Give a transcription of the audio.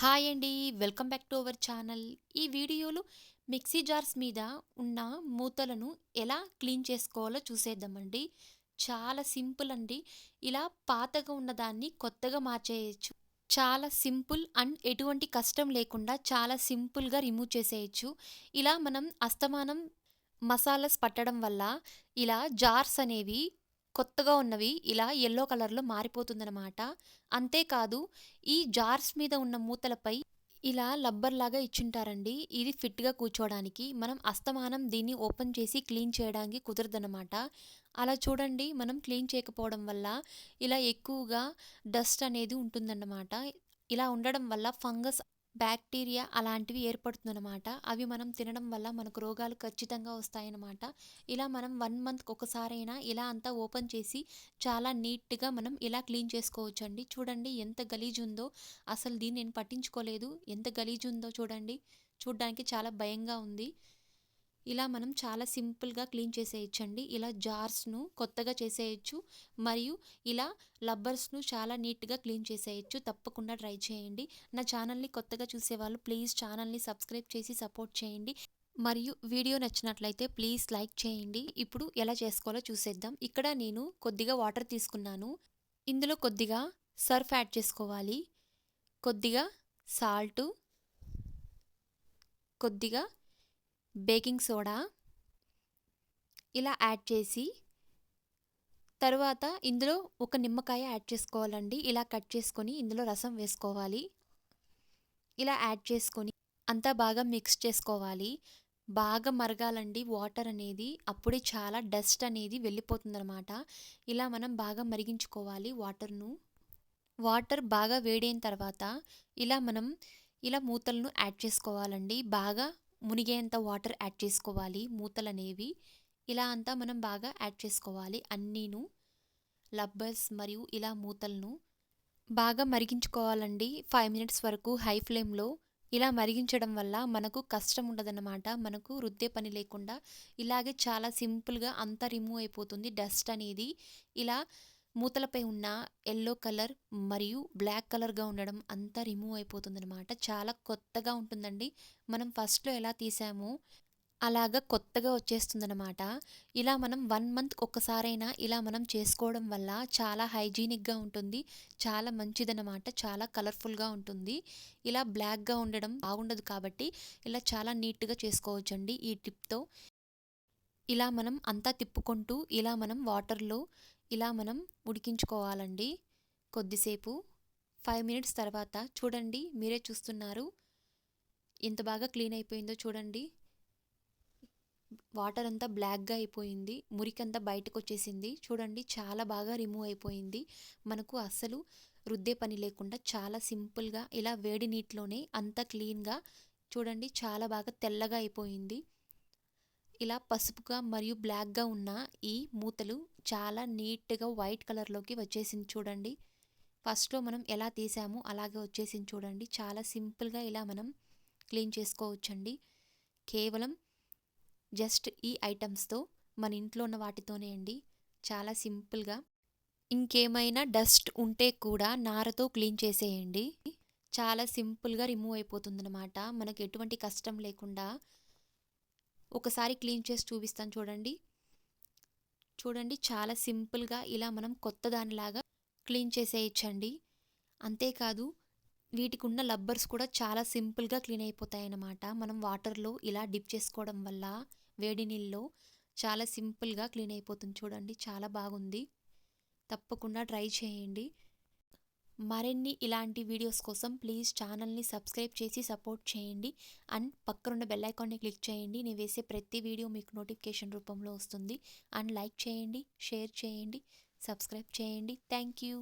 Hi అండి welcome back to our channel. ఈ వీడియోలో మిక్సీ జార్స్ మీద ఉన్న మూతలను ఎలా క్లీన్ చేసుకోవాలో చూసేద్దామండి. చాలా సింపుల్ అండి. ఇలా పాతగా ఉన్నదాన్ని కొత్తగా మార్చేయచ్చు. చాలా సింపుల్ అండ్ ఎటువంటి కష్టం లేకుండా చాలా సింపుల్గా రిమూవ్ చేసేయచ్చు. ఇలా మనం అస్తమానం మసాలాస్ పట్టడం వల్ల ఇలా జార్స్ అనేవి కొత్తగా ఉన్నవి ఇలా ఎల్లో కలర్లో మారిపోతుందన్నమాట. అంతేకాదు ఈ జార్స్ మీద ఉన్న మూతలపై ఇలా లబ్బర్లాగా ఇచ్చుంటారండి. ఇది ఫిట్గా కూర్చోవడానికి మనం అస్తమానం దీన్ని ఓపెన్ చేసి క్లీన్ చేయడానికి కుదరదనమాట అలా చూడండి మనం క్లీన్ చేయకపోవడం వల్ల ఇలా ఎక్కువగా డస్ట్ అనేది ఉంటుందన్నమాట. ఇలా ఉండడం వల్ల ఫంగస్ బ్యాక్టీరియా అలాంటివి ఏర్పడుతుందన్నమాట. అవి మనం తినడం వల్ల మనకు రోగాలు ఖచ్చితంగా వస్తాయన్నమాట. ఇలా మనం వన్ మంత్కి ఒకసారైనా ఇలా అంతా ఓపెన్ చేసి చాలా నీట్గా మనం ఇలా క్లీన్ చేసుకోవచ్చు అండి చూడండి ఎంత గలీజ్ ఉందో. అసలు దీన్ని నేను పట్టించుకోలేదు. ఎంత గలీజ్ ఉందో చూడండి. చూడడానికి చాలా భయంగా ఉంది. ఇలా మనం చాలా సింపుల్గా క్లీన్ చేసేయచ్చండి. ఇలా జార్స్ను కొత్తగా చేసేయచ్చు. మరియు ఇలా లబ్బర్స్ను చాలా నీట్గా క్లీన్ చేసేయచ్చు. తప్పకుండా ట్రై చేయండి. నా ఛానల్ని కొత్తగా చూసేవాళ్ళు ప్లీజ్ ఛానల్ని సబ్స్క్రైబ్ చేసి సపోర్ట్ చేయండి. మరియు వీడియో నచ్చినట్లయితే ప్లీజ్ లైక్ చేయండి. ఇప్పుడు ఎలా చేసుకోవాలో చూసేద్దాం. ఇక్కడ నేను కొద్దిగా వాటర్ తీసుకున్నాను. ఇందులో కొద్దిగా సర్ఫ్ యాడ్ చేసుకోవాలి. కొద్దిగా సాల్టు. కొద్దిగా బేకింగ్ సోడా ఇలా యాడ్ చేసి తర్వాత ఇందులో ఒక నిమ్మకాయ యాడ్ చేసుకోవాలండి. ఇలా కట్ చేసుకొని ఇందులో రసం వేసుకోవాలి. ఇలా యాడ్ చేసుకొని అంతా బాగా మిక్స్ చేసుకోవాలి. బాగా మరగాలండి. వాటర్ అనేది అప్పుడే చాలా డస్ట్ అనేది వెళ్ళిపోతుందన్నమాట. ఇలా మనం బాగా మరిగించుకోవాలి వాటర్ను. వాటర్ బాగా వేడైన తర్వాత ఇలా మనం ఇలా మూతలను యాడ్ చేసుకోవాలండి. బాగా మునిగేంత వాటర్ యాడ్ చేసుకోవాలి మూతలు అనేవి ఇలా అంతా మనం బాగా యాడ్ చేసుకోవాలి. అన్నీను లబ్బర్స్ మరియు ఇలా మూతలను బాగా మరిగించుకోవాలండి. ఫైవ్ మినిట్స్ వరకు హై ఫ్లేమ్లో ఇలా మరిగించడం వల్ల మనకు కష్టం ఉండదన్నమాట. మనకు రుద్దే పని లేకుండా ఇలాగే చాలా సింపుల్గా అంతా రిమూవ్ అయిపోతుంది. డస్ట్ అనేది ఇలా మూతలపై ఉన్న ఎల్లో కలర్ మరియు బ్లాక్ కలర్గా ఉండడం అంతా రిమూవ్ అయిపోతుందనమాట చాలా కొత్తగా ఉంటుందండి. మనం ఫస్ట్లో ఎలా తీసామో అలాగా కొత్తగా వచ్చేస్తుందన్నమాట. ఇలా మనం వన్ మంత్ ఒక్కసారైనా ఇలా మనం చేసుకోవడం వల్ల చాలా హైజీనిక్గా ఉంటుంది. చాలా మంచిదన్నమాట. చాలా కలర్ఫుల్గా ఉంటుంది. ఇలా బ్లాక్గా ఉండడం బాగుండదు కాబట్టి ఇలా చాలా నీట్గా చేసుకోవచ్చండి ఈ టిప్తో. ఇలా మనం అంతా తిప్పుకుంటూ ఇలా మనం వాటర్లో ఇలా మనం ఉడికించుకోవాలండి. కొద్దిసేపు ఫైవ్ మినిట్స్ తర్వాత చూడండి మీరే చూస్తున్నారు. ఎంత బాగా క్లీన్ అయిపోయిందో చూడండి. వాటర్ అంతా బ్లాక్గా అయిపోయింది మురికంతా బయటకు వచ్చేసింది చూడండి చాలా బాగా రిమూవ్ అయిపోయింది. మనకు అస్సలు రుద్దే పని లేకుండా చాలా సింపుల్గా ఇలా వేడి నీటిలోనే అంత క్లీన్గా చూడండి చాలా బాగా తెల్లగా అయిపోయింది. ఇలా పసుపుగా మరియు బ్లాక్గా ఉన్న ఈ మూతలు చాలా నీట్గా వైట్ కలర్లోకి వచ్చేసింది చూడండి. ఫస్ట్లో మనం ఎలా తీసామో అలాగే వచ్చేసింది చూడండి. చాలా సింపుల్గా ఇలా మనం క్లీన్ చేసుకోవచ్చండి. కేవలం జస్ట్ ఈ ఐటమ్స్తో మన ఇంట్లో ఉన్న వాటితోనే అండి. చాలా సింపుల్గా. ఇంకేమైనా డస్ట్ ఉంటే కూడా నారతో క్లీన్ చేసేయండి. చాలా సింపుల్గా రిమూవ్ అయిపోతుందన్నమాట. మనకు ఎటువంటి కష్టం లేకుండా ఒకసారి క్లీన్ చేసి చూపిస్తాను చూడండి. చూడండి చాలా సింపుల్గా ఇలా మనం కొత్త దానిలాగా క్లీన్ చేసేయచ్చండి. అంతేకాదు వీటికి ఉన్న లబ్బర్స్ కూడా చాలా సింపుల్గా క్లీన్ అయిపోతాయి అన్నమాట మనం వాటర్లో ఇలా డిప్ చేసుకోవడం వల్ల వేడి నీళ్ళలో చాలా సింపుల్గా క్లీన్ అయిపోతుంది చూడండి. చాలా బాగుంది. తప్పకుండా ట్రై చేయండి. మరిన్ని ఇలాంటి వీడియోస్ కోసం ప్లీజ్ ఛానల్ని సబ్స్క్రైబ్ చేసి సపోర్ట్ చేయండి. అండ్ పక్కనున్న బెల్ ఐకాన్ని క్లిక్ చేయండి. నేను వేసే ప్రతి వీడియో మీకు నోటిఫికేషన్ రూపంలో వస్తుంది. అండ్ లైక్ చేయండి షేర్ చేయండి సబ్స్క్రైబ్ చేయండి. Thank you.